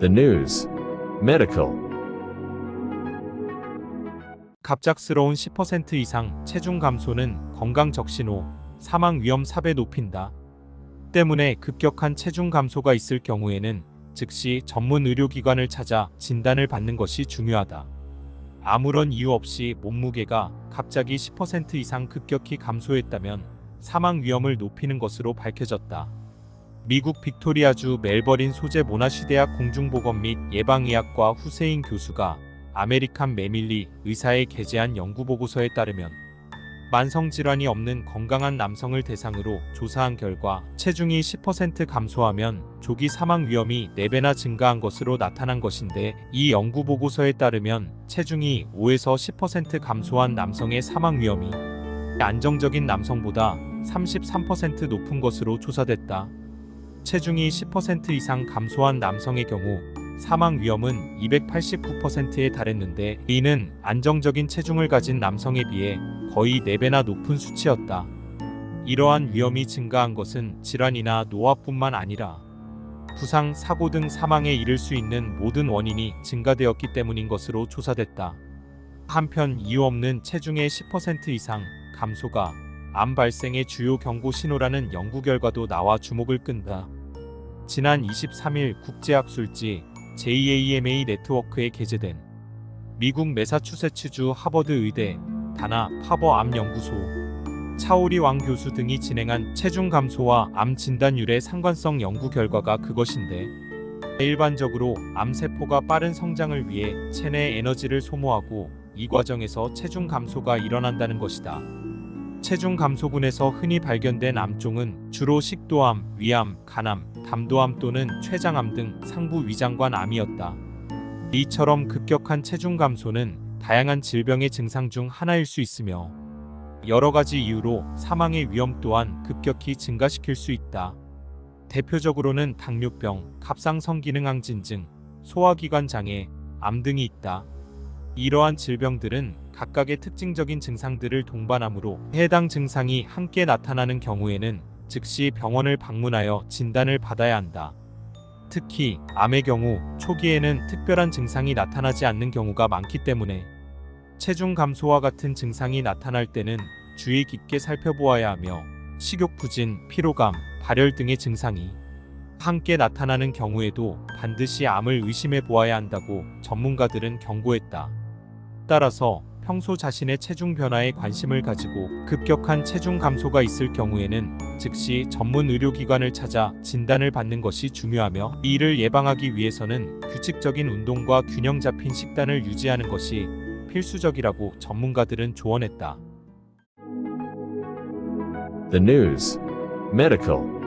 The news. Medical. 갑작스러운 10% 이상 체중 감소는 건강 적신호, 사망 위험 4배 높인다. 때문에 급격한 체중 감소가 있을 경우에는 즉시 전문 의료기관을 찾아 진단을 받는 것이 중요하다. 아무런 이유 없이 몸무게가 갑자기 10% 이상 급격히 감소했다면 사망 위험을 높이는 것으로 밝혀졌다. 미국 빅토리아주 멜버린 소재 모나시대학 공중보건 및 예방의학과 후세인 교수가 아메리칸 메밀리 의사에 게재한 연구 보고서에 따르면 만성 질환이 없는 건강한 남성을 대상으로 조사한 결과 체중이 10% 감소하면 조기 사망 위험이 4배나 증가한 것으로 나타난 것인데 이 연구 보고서에 따르면 체중이 5에서 10% 감소한 남성의 사망 위험이 안정적인 남성보다 33% 높은 것으로 조사됐다. 체중이 10% 이상 감소한 남성의 경우 사망 위험은 289%에 달했는데 이는 안정적인 체중을 가진 남성에 비해 거의 4배나 높은 수치였다. 이러한 위험이 증가한 것은 질환이나 노화뿐만 아니라 부상, 사고 등 사망에 이를 수 있는 모든 원인이 증가되었기 때문인 것으로 조사됐다. 한편 이유 없는 체중의 10% 이상 감소가 암 발생의 주요 경고 신호라는 연구 결과도 나와 주목을 끈다. 지난 23일 국제학술지 JAMA 네트워크에 게재된 미국 매사추세츠주 하버드 의대 다나 파버 암 연구소 차오리 왕 교수 등이 진행한 체중 감소와 암 진단율의 상관성 연구 결과가 그것인데 일반적으로 암 세포가 빠른 성장을 위해 체내 에너지를 소모하고 이 과정에서 체중 감소가 일어난다는 것이다. 체중 감소군에서 흔히 발견된 암종은 주로 식도암, 위암, 간암, 담도암 또는 췌장암 등 상부 위장관 암이었다. 이처럼 급격한 체중 감소는 다양한 질병의 증상 중 하나일 수 있으며 여러 가지 이유로 사망의 위험 또한 급격히 증가시킬 수 있다. 대표적으로는 당뇨병, 갑상선기능항진증, 소화기관 장애, 암 등이 있다. 이러한 질병들은 각각의 특징적인 증상들을 동반하므로 해당 증상이 함께 나타나는 경우에는 즉시 병원을 방문하여 진단을 받아야 한다. 특히 암의 경우 초기에는 특별한 증상이 나타나지 않는 경우가 많기 때문에 체중 감소와 같은 증상이 나타날 때는 주의 깊게 살펴보아야 하며 식욕 부진, 피로감, 발열 등의 증상이 함께 나타나는 경우에도 반드시 암을 의심해 보아야 한다고 전문가들은 경고했다. 따라서 평소 자신의 체중 변화에 관심을 가지고 급격한 체중 감소가 있을 경우에는 즉시 전문 의료기관을 찾아 진단을 받는 것이 중요하며 이를 예방하기 위해서는 규칙적인 운동과 균형 잡힌 식단을 유지하는 것이 필수적이라고 전문가들은 조언했다. The news. Medical.